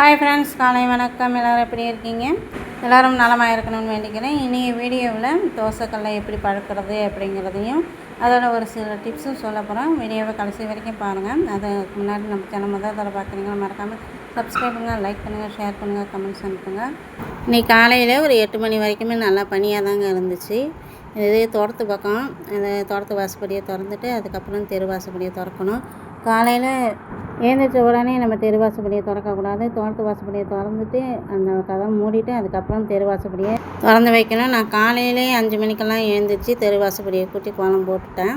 Hi friends காலை வணக்கம். எல்லோரும் எப்படி இருக்கீங்க? எல்லோரும் நலமாக இருக்கணும்னு வேண்டிக்கிறேன். இன்றைய வீடியோவில் தோசைக்கல்லை எப்படி பழக்கிறது அப்படிங்கிறதையும் அதோட ஒரு சில டிப்ஸும் சொல்ல போகிறோம் வீடியோவை கடைசி வரைக்கும் பாருங்கள் அதுக்கு முன்னாடி நம்ம சேனல் முதல் தடவை பார்க்குறீங்களா மறக்காமல் சப்ஸ்கிரைப் பண்ணுங்கள் லைக் பண்ணுங்கள் ஷேர் பண்ணுங்கள் கமெண்ட்ஸ் அனுப்புங்க. இன்றைக்கி காலையில் ஒரு எட்டு மணி வரைக்குமே நல்லா பனியாக தாங்க இருந்துச்சு. இது தோட்டத்து பக்கம் அந்த தோட்டத்து வாசப்படியை திறந்துட்டு அதுக்கப்புறம் தெரு வாசப்படியை திறக்கணும். காலையில் எழுந்திரிச்ச உடனே நம்ம தெருவாசப்படியை திறக்கக்கூடாது. தோட்டத்து வாசப்படியை திறந்துட்டு அந்த கதை மூடிட்டு அதுக்கப்புறம் தெருவாசப்படியை திறந்து வைக்கணும். நான் காலையிலே அஞ்சு மணிக்கெல்லாம் எழுந்திரிச்சு தெருவாசப்படியை கூட்டி கோலம் போட்டுட்டேன்.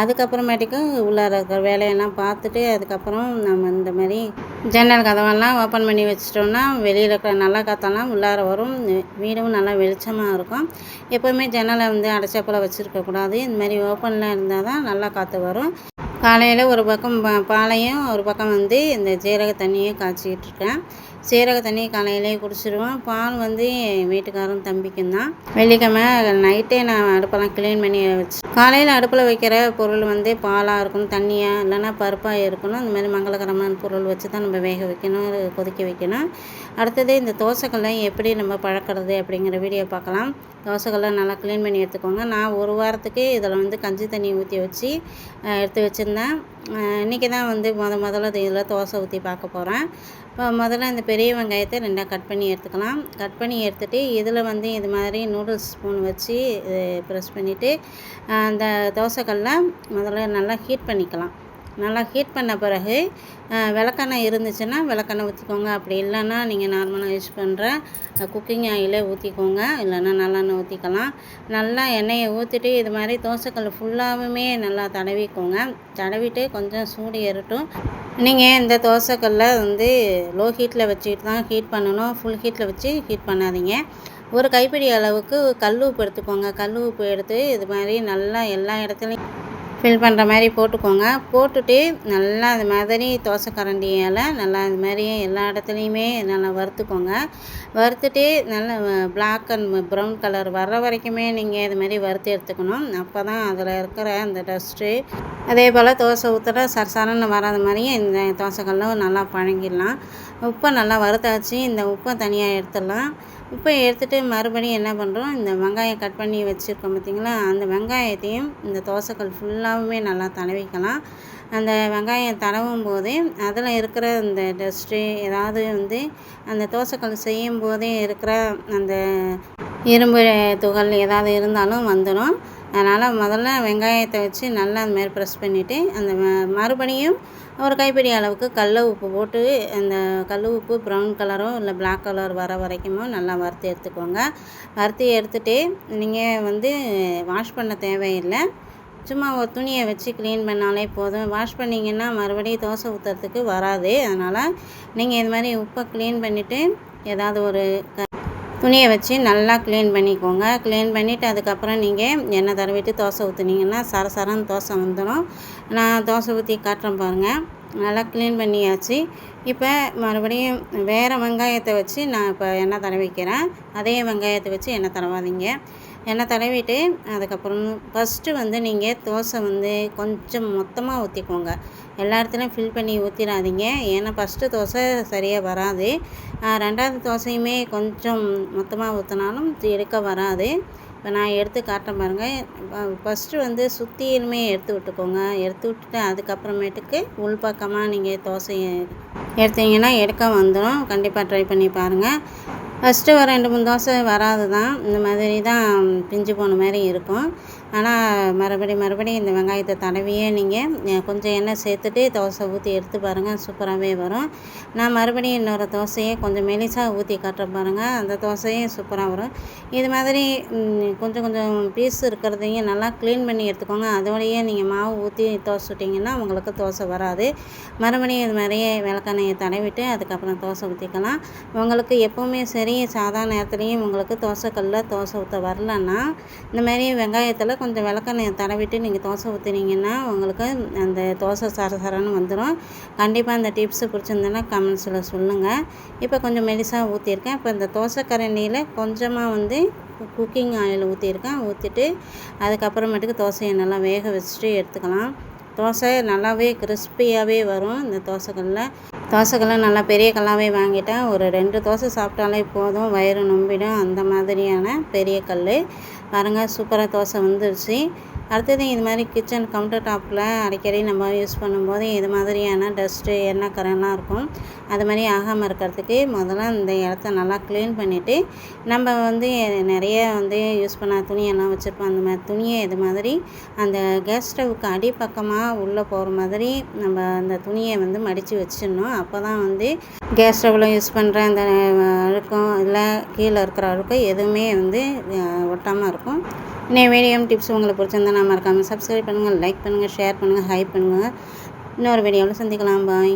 அதுக்கப்புறமேட்டுக்கு உள்ளார இருக்கிற வேலையெல்லாம் பார்த்துட்டு அதுக்கப்புறம் நம்ம இந்த மாதிரி ஜன்னல் கதவெல்லாம் ஓப்பன் பண்ணி வச்சிட்டோம்னா வெளியில் இருக்கிற நல்ல காற்றெல்லாம் உள்ளார வரும். வீடும் நல்லா வெளிச்சமாக இருக்கும். எப்போவுமே ஜன்னலை வந்து அடைச்சப்போல் வச்சுருக்கக்கூடாது. இந்த மாதிரி ஓப்பனில் இருந்தால் தான் நல்லா காற்று வரும். காலையில் ஒரு பக்கம் பா பாலையும் ஒரு பக்கம் வந்து இந்த ஜீரக தண்ணியும் காய்ச்சிக்கிட்டு இருக்கேன். சீரக தண்ணி காலையிலே குடிச்சிடுவேன் பால் வந்து என் வீட்டுக்காரரும் தம்பிக்கும் தான். வெள்ளிக்கிழமை நைட்டே நான் அடுப்பெல்லாம் க்ளீன் பண்ணி வச்சு காலையில் அடுப்பில் வைக்கிற பொருள் வந்து பாலாக இருக்கணும் தண்ணியாக இல்லைன்னா பருப்பாக இருக்கணும். இந்த மாதிரி மங்களகரமான பொருள் வச்சு தான் நம்ம வேக வைக்கணும் கொதிக்க வைக்கணும். அடுத்தது இந்த தோசைக்கல்லை எப்படி நம்ம பழக்கிறது அப்படிங்கிற வீடியோ பார்க்கலாம். தோசைக்கல்லை நல்லா க்ளீன் பண்ணி எடுத்துக்கோங்க. நான் ஒரு வாரத்துக்கு இதில் வந்து கஞ்சி தண்ணி ஊற்றி வச்சு எடுத்து வச்சுருந்தேன். இன்றைக்கி தான் வந்து முத முதல்ல இதில் தோசை ஊற்றி பார்க்க போகிறேன் இப்போ முதல்ல இந்த பெரிய வெங்காயத்தை ரெண்டாக கட் பண்ணி எடுத்துக்கலாம். கட் பண்ணி எடுத்துகிட்டு இதில் வந்து இது மாதிரி நூடுல்ஸ் ஸ்பூன் வச்சு ப்ரெஸ் பண்ணிவிட்டு அந்த தோசைக்கல்லை முதல்ல நல்லா ஹீட் பண்ணிக்கலாம். நல்லா ஹீட் பண்ண பிறகு விளக்கெண்ணெய் இருந்துச்சுன்னா விளக்கெண்ணெய் ஊற்றிக்கோங்க அப்படி இல்லைன்னா நீங்கள் நார்மலாக யூஸ் பண்ணுற குக்கிங் ஆயிலே ஊற்றிக்கோங்க இல்லைன்னா நல்லெண்ணெய் ஊற்றிக்கலாம் நல்லா எண்ணெயை ஊற்றிட்டு இது மாதிரி தோசைக்கல் ஃபுல்லாகவுமே நல்லா தடவிக்கோங்க. தடவிட்டு கொஞ்சம் சூடு ஏறட்டும். நீங்கள் இந்த தோசைக்கல்லை வந்து லோ ஹீட்டில் வச்சுட்டு தான் ஹீட் பண்ணணும்? ஃபுல் ஹீட்டில் வச்சு ஹீட் பண்ணாதீங்க. ஒரு கைப்பிடி அளவுக்கு கல் உப்பு எடுத்துக்கோங்க. கல் உப்பு எடுத்து இது மாதிரி நல்லா எல்லா இடத்துலையும் ஃபில் பண்ணுற மாதிரி போட்டுக்கோங்க. போட்டுட்டு நல்லா அது மாதிரி தோசை கரண்டியால் நல்லா அது மாதிரி எல்லா இடத்துலையுமே நல்லா வறுத்துக்கோங்க. வறுத்துட்டு நல்லா பிளாக் அண்ட் ப்ரௌன் கலர் வர்ற வரைக்குமே நீங்கள் இது மாதிரி வறுத்து எடுத்துக்கணும். அப்போ தான் அதில் இருக்கிற அந்த டஸ்ட்டு அதே போல் தோசை ஊற்றுற சரசரன்னு வராத மாதிரியும் இந்த தோசைக்கல்லும் நல்லா பழங்கிடலாம் உப்பை நல்லா வறுத்தாச்சு. இந்த உப்பை தனியாக எடுத்துடலாம். உப்பை எடுத்துகிட்டு மறுபடியும் என்ன பண்ணுறோம் இந்த வெங்காயம் கட் பண்ணி வச்சுருக்கோம் பார்த்திங்களா அந்த வெங்காயத்தையும் இந்த தோசைக்கல் ஃபுல்லாக ஃபுல்லாகவே நல்லா தடவிக்கலாம். அந்த வெங்காயம் தடவும் போதே அதில் இருக்கிற அந்த டஸ்ட்டு ஏதாவது வந்து அந்த தோசைக்கல் செய்யும் போதே இருக்கிற அந்த இரும்பு துகள் ஏதாவது இருந்தாலும் வந்துடும் அதனால் முதல்ல வெங்காயத்தை வச்சு நல்லா அந்த மாதிரி ப்ரெஸ் பண்ணிவிட்டு அந்த மறுபடியும் ஒரு கைப்பிடி அளவுக்கு கடல உப்பு போட்டு அந்த கல் உப்பு ப்ரௌன் கலரோ இல்லை பிளாக் கலர் வர வரைக்குமோ நல்லா வறுத்து எடுத்துக்கோங்க. வறுத்து எடுத்துகிட்டு நீங்கள் வந்து வாஷ் பண்ண தேவையில்லை. சும்மா ஒரு துணியை வச்சு க்ளீன் பண்ணாலே போதும். வாஷ் பண்ணிங்கன்னா மறுபடியும் தோசை ஊற்றுறதுக்கு வராது. அதனால் நீங்கள் இது மாதிரி உப்பை க்ளீன் பண்ணிவிட்டு ஏதாவது ஒரு துணியை வச்சு நல்லா க்ளீன் பண்ணிக்கோங்க. க்ளீன் பண்ணிவிட்டு அதுக்கப்புறம் நீங்கள் எண்ணெய் தடவிட்டு தோசை ஊற்றுனீங்கன்னா சரசரன்னு தோசை வந்துடும் நான் தோசை ஊற்றி காட்டுறேன் பாருங்கள் நல்லா க்ளீன் பண்ணியாச்சு. இப்போ மறுபடியும் வேறு வெங்காயத்தை வச்சு நான் இப்போ எண்ணெய் தடவிக்கிறேன். அதே வெங்காயத்தை வச்சு எண்ணெய் தடவாதீங்க. எண்ணெய் தடவிட்டு அதுக்கப்புறம் ஃபஸ்ட்டு வந்து நீங்கள் தோசை வந்து கொஞ்சம் மொத்தமாக ஊற்றிக்கோங்க எல்லா இடத்துலையும் ஃபில் பண்ணி ஊற்றிடாதீங்க ஏன்னா ஃபஸ்ட்டு தோசை சரியாக வராது. ரெண்டாவது தோசையுமே கொஞ்சம் மொத்தமாக ஊற்றினாலும் எடுக்க வராது. இப்போ நான் எடுத்து காட்டுறேன் பாருங்கள் ஃபஸ்ட்டு வந்து சுற்றிலுமே எடுத்து விட்டுக்கோங்க. எடுத்து விட்டுட்டு அதுக்கப்புறமேட்டுக்கு உள்பக்கமாக நீங்கள் தோசையை எடுத்தீங்கன்னா எடுக்க வந்துடும் கண்டிப்பாக ட்ரை பண்ணி பாருங்கள் ஃபஸ்ட்டு ஒரு ரெண்டு மூணு தோசை வராது தான். இந்த மாதிரி தான் பிஞ்சு போன மாதிரி இருக்கும். ஆனால் மறுபடி மறுபடியும் இந்த வெங்காயத்தை தடவியே நீங்கள் கொஞ்சம் எண்ணெய் சேர்த்துட்டு தோசை ஊற்றி எடுத்து பாருங்கள் சூப்பராகவே வரும். நான் மறுபடியும் இன்னொரு தோசையை கொஞ்சம் மெலிசாக ஊற்றி கட்டுற பாருங்கள் அந்த தோசையும் சூப்பராக வரும். இது மாதிரி கொஞ்சம் கொஞ்சம் பீஸ் இருக்கிறதையும் நல்லா க்ளீன் பண்ணி எடுத்துக்கோங்க. அதோடையே நீங்கள் மாவு ஊற்றி தோசை சுட்டிங்கன்னா உங்களுக்கு தோசை வராது. மறுபடியும் இது மாதிரியே விளக்கெண்ணெயை தடவிட்டு அதுக்கப்புறம் தோசை ஊற்றிக்கலாம் உங்களுக்கு எப்போவுமே சரி மாதிரி சாதா நேரத்துலேயும் உங்களுக்கு தோசைக்கல்லில் தோசை ஊற்ற வரலன்னா இந்த மாதிரி வெங்காயத்தில் கொஞ்சம் விளக்கெண்ணெய் தடவிட்டு நீங்கள் தோசை ஊற்றுனீங்கன்னா உங்களுக்கு அந்த தோசை சர சரன்னு வந்துடும் கண்டிப்பாக அந்த டிப்ஸு பிடிச்சிருந்தேன்னா கமெண்ட்ஸில் சொல்லுங்கள் இப்போ கொஞ்சம் மெலிசாக ஊற்றிருக்கேன் இப்போ இந்த தோசை கரண்டியில் கொஞ்சமாக வந்து குக்கிங் ஆயில் ஊற்றிருக்கேன் ஊற்றிட்டு அதுக்கப்புறமேட்டுக்கு தோசையை நல்லா வேக வச்சுட்டு எடுத்துக்கலாம். தோசை நல்லாவே கிறிஸ்பியாகவே வரும் இந்த தோசைக்கல்லில் தோசைக்கெல்லாம் நல்லா பெரிய கல்லாகவே வாங்கிட்டேன். ஒரு ரெண்டு தோசை சாப்பிட்டாலே போதும். வயிறு நொம்பிடும். அந்த மாதிரியான பெரிய கல் பாருங்கள் சூப்பராக தோசை வந்துருச்சு. அடுத்தது இது மாதிரி கிச்சன் கவுண்டர் டாப்பில் அடிக்கடி நம்ம யூஸ் பண்ணும்போது இது மாதிரியான டஸ்ட்டு எண்ணெய் கரெல்லாம் இருக்கும். அது மாதிரி ஆகாமல் இருக்கிறதுக்கு முதல்ல இந்த இடத்த நல்லா க்ளீன் பண்ணிவிட்டு நம்ம வந்து நிறைய வந்து யூஸ் பண்ண துணியெல்லாம் வச்சுருப்போம். அந்த மாதிரி துணியை இது மாதிரி அந்த கேஸ் ஸ்டவ்வுக்கு அடிப்பக்கமாக உள்ளே போகிற மாதிரி நம்ம அந்த துணியை வந்து மடித்து வச்சிடணும். அப்போ தான் வந்து கேஸ் ஸ்டவ்வில் யூஸ் பண்ணுற அந்த அழுக்கம் இல்லை கீழே இருக்கிற அழுக்கம் எதுவுமே வந்து ஒட்டாமல் இருக்கும். இன்னும் வீடியோ டிப்ஸ் உங்களை பிடிச்சிருந்தா நான் மறக்காமல் சப்ஸ்கிரைப் பண்ணுங்கள் லைக் பண்ணுங்கள் ஷேர் பண்ணுங்கள் ஹைப் பண்ணுங்கள் இன்னொரு வீடியோவில் சந்திக்கலாம் பாய்